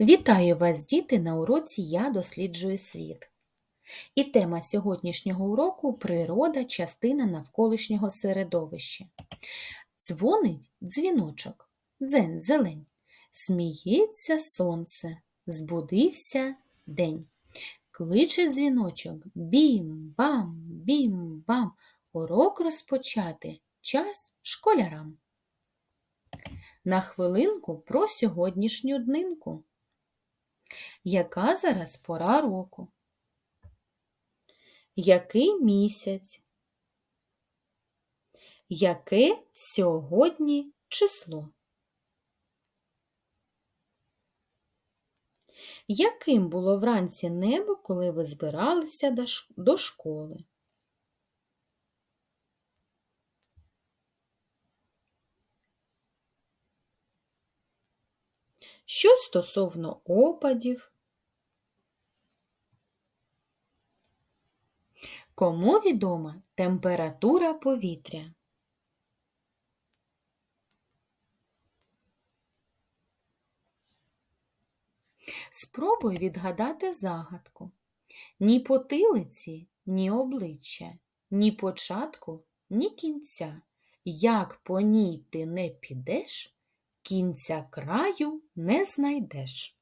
Вітаю вас, діти, на уроці Я досліджую світ. І тема сьогоднішнього уроку природа, частина навколишнього середовища. Дзвонить дзвіночок, дзень зелень, сміється сонце, збудився день. Кличе дзвіночок бім-бам, бім-бам, урок розпочати, час школярам. На хвилинку про сьогоднішню днинку. Яка зараз пора року? Який місяць? Яке сьогодні число? Яким було вранці небо, коли ви збиралися до школи? Що стосовно опадів? Кому відома температура повітря? Спробуй відгадати загадку. Ні потилиці, ні обличчя, ні початку, ні кінця. Як по ній ти не підеш, кінця краю не знайдеш.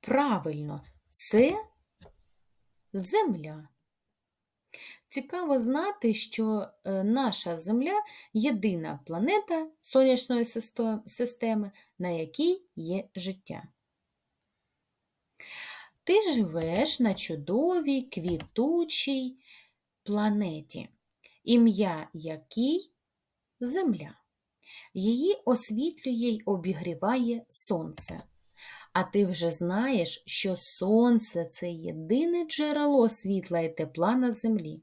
Правильно, це земля. Цікаво знати, що е, наша Земля єдина планета сонячної системи, на якій є життя. Ти живеш на чудовій квітучій планеті, ім'я якій Земля. Її освітлює й обігріває сонце. А ти вже знаєш, що сонце це єдине джерело світла і тепла на землі.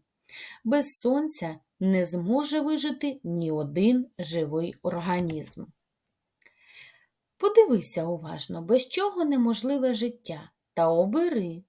Без сонця не зможе вижити ні один живий організм. Подивися уважно, без чого неможливе життя, та обери.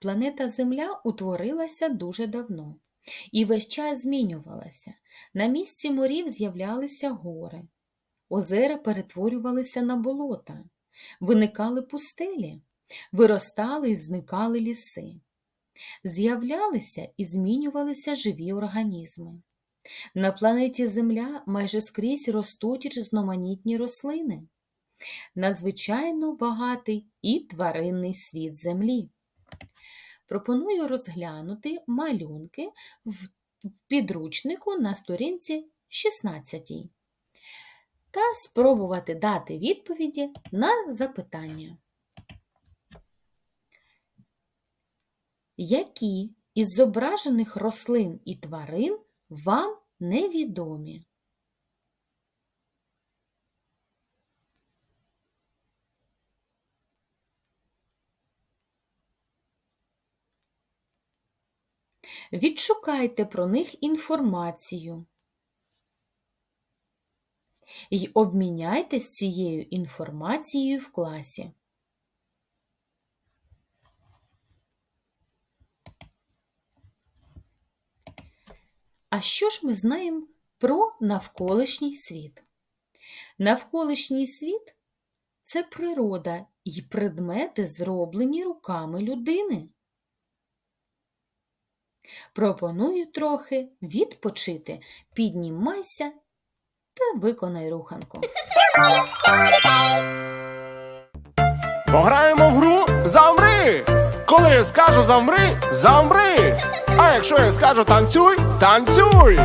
Планета Земля утворилася дуже давно і весь час змінювалася. На місці морів з'являлися гори, озера перетворювалися на болота, виникали пустелі, виростали і зникали ліси. З'являлися і змінювалися живі організми. На планеті Земля майже скрізь ростуть різноманітні рослини. Надзвичайно багатий і тваринний світ Землі. Пропоную розглянути малюнки в підручнику на сторінці 16 та спробувати дати відповіді на запитання. Які із зображених рослин і тварин вам невідомі? Відшукайте про них інформацію і обміняйтесь цією інформацією в класі. А що ж ми знаємо про навколишній світ? Навколишній світ це природа і предмети, зроблені руками людини. Пропоную трохи відпочити. Піднімайся та виконай руханку. Пограємо в гру замри. Коли я скажу замри, замри. А якщо я скажу танцюй, танцюй.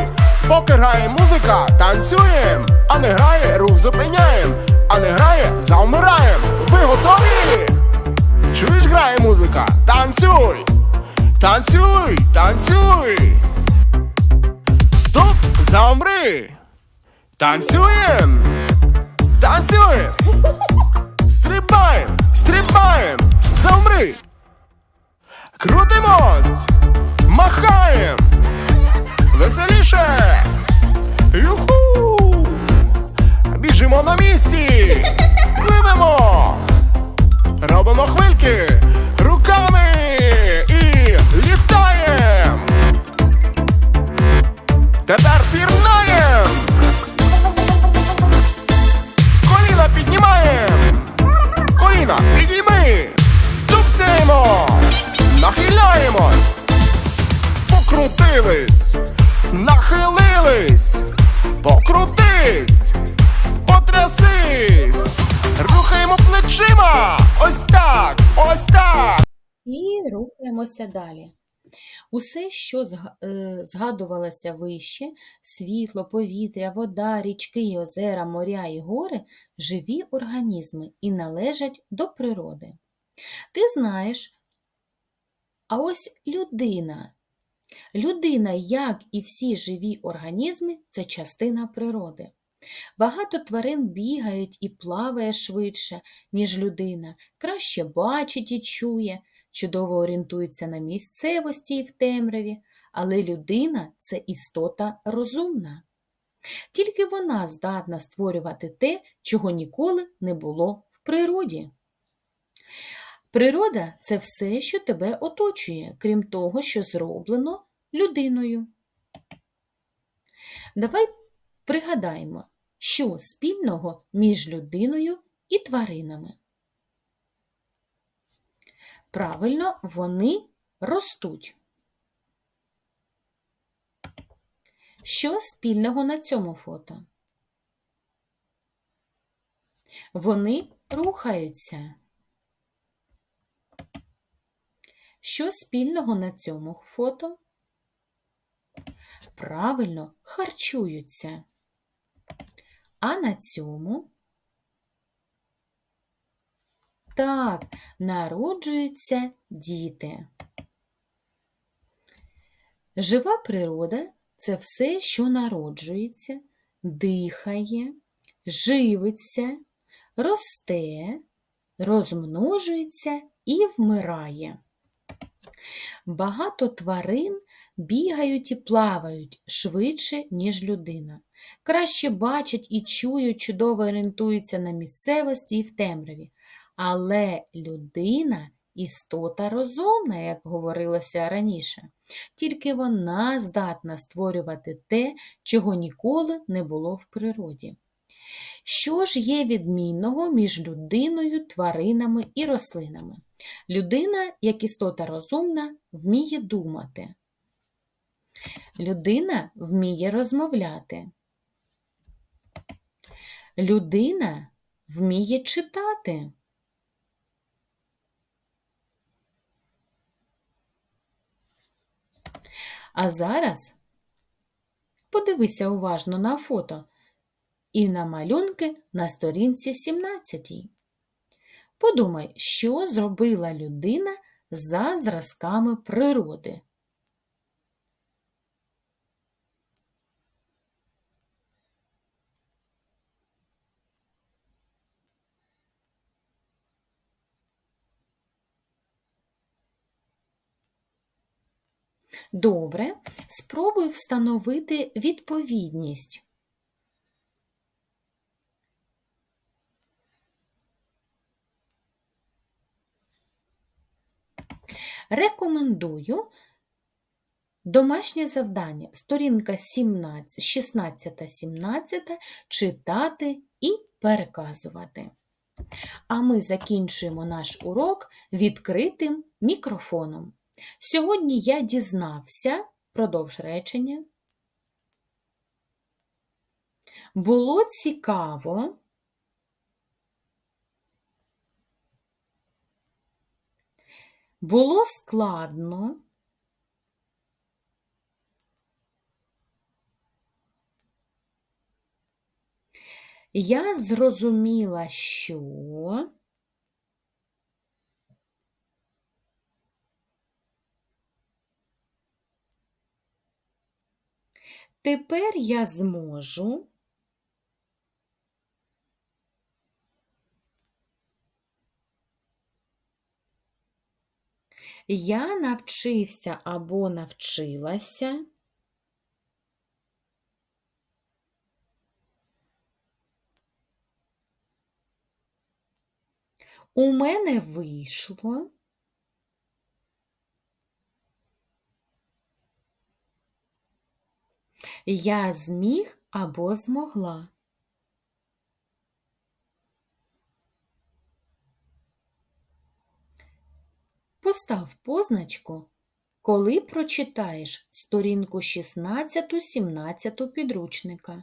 Поки грає музика, танцюєм. А не грає, рух зупиняєм. А не грає, замираєм. Ви готові? Чуєш, грає музика? Танцюй! Танцюй, танцюй! Стоп, замри! Танцюєм! Танцюєм! Стрибаєм! Стрибаєм! Замри! Крутимось! Махаєм! Веселіше! Юху! Біжимо на місці! Пливемо! Робимо хвильки Покрутились! Нахилились! Покрутись! Потрясись! Рухаємо плечима! Ось так! Ось так! І рухаємося далі. Усе, що е, згадувалося вище, світло, повітря, вода, річки, озера, моря і гори живі організми і належать до природи. Ти знаєш, а ось людина. Людина, як і всі живі організми, це частина природи. Багато тварин бігають і плаває швидше, ніж людина, краще бачить і чує, чудово орієнтується на місцевості і в темряві, але людина це істота розумна. Тільки вона здатна створювати те, чого ніколи не було в природі. Природа це все, що тебе оточує, крім того, що зроблено людиною. Давай пригадаємо, що спільного між людиною і тваринами. Правильно, вони ростуть. Що спільного на цьому фото? Вони рухаються. Що спільного на цьому фото? Правильно, харчуються. А на цьому? Так, народжуються діти. Жива природа це все, що народжується, дихає, живиться, росте, розмножується і вмирає. Багато тварин бігають і плавають швидше, ніж людина. Краще бачать і чують, чудово орієнтуються на місцевості і в темряві. Але людина істота розумна, як говорилося раніше. Тільки вона здатна створювати те, чого ніколи не було в природі. Що ж є відмінного між людиною, тваринами і рослинами? Людина, як істота розумна, вміє думати. Людина вміє розмовляти. Людина вміє читати. А зараз подивися уважно на фото і на малюнки на сторінці 17. Подумай, що зробила людина за зразками природи. Добре, спробуй встановити відповідність. Рекомендую домашнє завдання, сторінка 17, 16-17 читати і переказувати. А ми закінчуємо наш урок відкритим мікрофоном. Сьогодні я дізнався, продовж речення. Було цікаво. Було складно. Я зрозуміла, що. Тепер я зможу Я навчився або навчилася. У мене вийшло. Я зміг або змогла. Постав позначку, коли прочитаєш сторінку 16-17 підручника.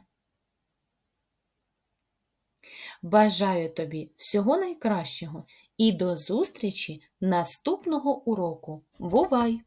Бажаю тобі всього найкращого і до зустрічі наступного уроку. Бувай!